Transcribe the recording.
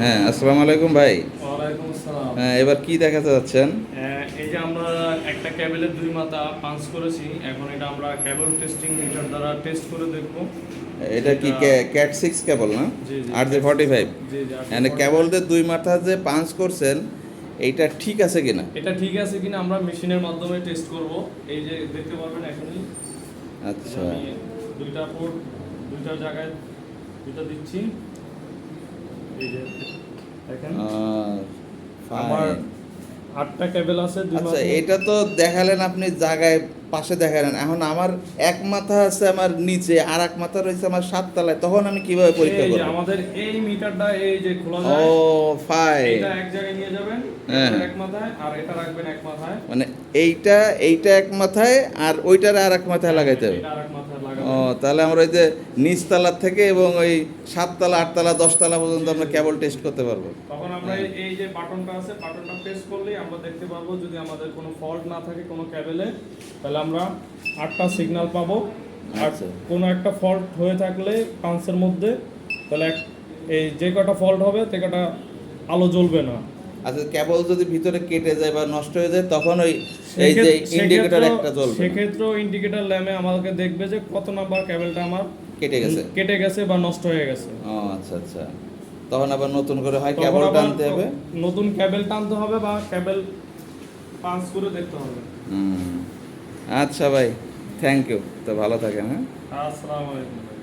হ্যাঁ আসসালামু আলাইকুম ভাই। হ্যাঁ এবার কি দেখাতে যাচ্ছেন? এই যে আমরা একটা কেবলের দুই মাথা পাঞ্চ করেছি এখন এটা আমরা কেবল টেস্টিং মিটার দ্বারা টেস্ট করে দেখব। এটা কি ক্যাট সিক্স কেবল না? জি, জি। আর যে ফর্টি ফাইভ জি জি মানে বলেন। কেবলদের দুই মাথা যে পাঞ্চ করছেন এইটা ঠিক আছে কিনা? এটা ঠিক আছে কিনা আমরা মেশিনের মাধ্যমে টেস্ট করব। এই যে দেখতে পারবেন এখনই। আচ্ছা। দুইটা পোর্ট দুইটা জায়গায় দুইটা দিচ্ছি। আমার আটটা কেবল আছে আচ্ছা এটা তো দেখালেন আপনি জায়গায় পাশে দেখালেন এখন আমার এক মাথা আছে আমার নিচে আর এক মাথা রয়েছে আমার সাত সাততলায়। তখন আমি কীভাবে পরীক্ষা করব? আমাদের এই মিটারটা এই যে খোলা যায় ও ফাইন এটা এক জায়গায় নিয়ে যাবেন হ্যাঁ। এক মাথায় আর এটা রাখবেন এক মাথায়। মানে এইটা এইটা এক মাথায় আর ওইটার আর এক মাথায় লাগাইতে হবে। ও তাহলে আমরা ওই যে নিচতলার থেকে এবং ওই সাততলা আটতলা দশতলা পর্যন্ত আমরা কেবল টেস্ট করতে পারব। তখন আমরা হ্যাঁ। এই- যে বাটনটা আছে বাটনটা প্রেস করলেই আমরা দেখতে পারব যদি আমাদের কোনো ফল্ট না থাকে কোনো কেবলে তাহলে আমরা আটটা সিগন্যাল পাবো। আর আচ্ছা। কোনো একটা ফল্ট হয়ে থাকলে পাঁচের মধ্যে তাহলে এই যে কটা ফল্ট হবে তে কটা আলো জ্বলবে না। আচ্ছা কেবল যদি ভিতরে কেটে যায় বা নষ্ট হয়ে যায় তখন ওই এই যে ইন্ডিকেটর একটা জ্বলবে। সেক্ষেত্রেও ইন্ডিকেটর ল্যাম্পে আমাদেরকে দেখবে যে কত নাম্বার কেবলটা আমার কেটে গেছে। কেটে গেছে বা নষ্ট হয়ে গেছে। ও আচ্ছা আচ্ছা। তখন আবার নতুন করে হয় কেবল টানতে হবে? নতুন কেবল টানতে হবে বা কেবল পাঞ্চ করে দেখতে হবে। হুম। আচ্ছা ভাই থ্যাংক ইউ তো ভালো থাকেন হ্যাঁ? আসসালামু আলাইকুম।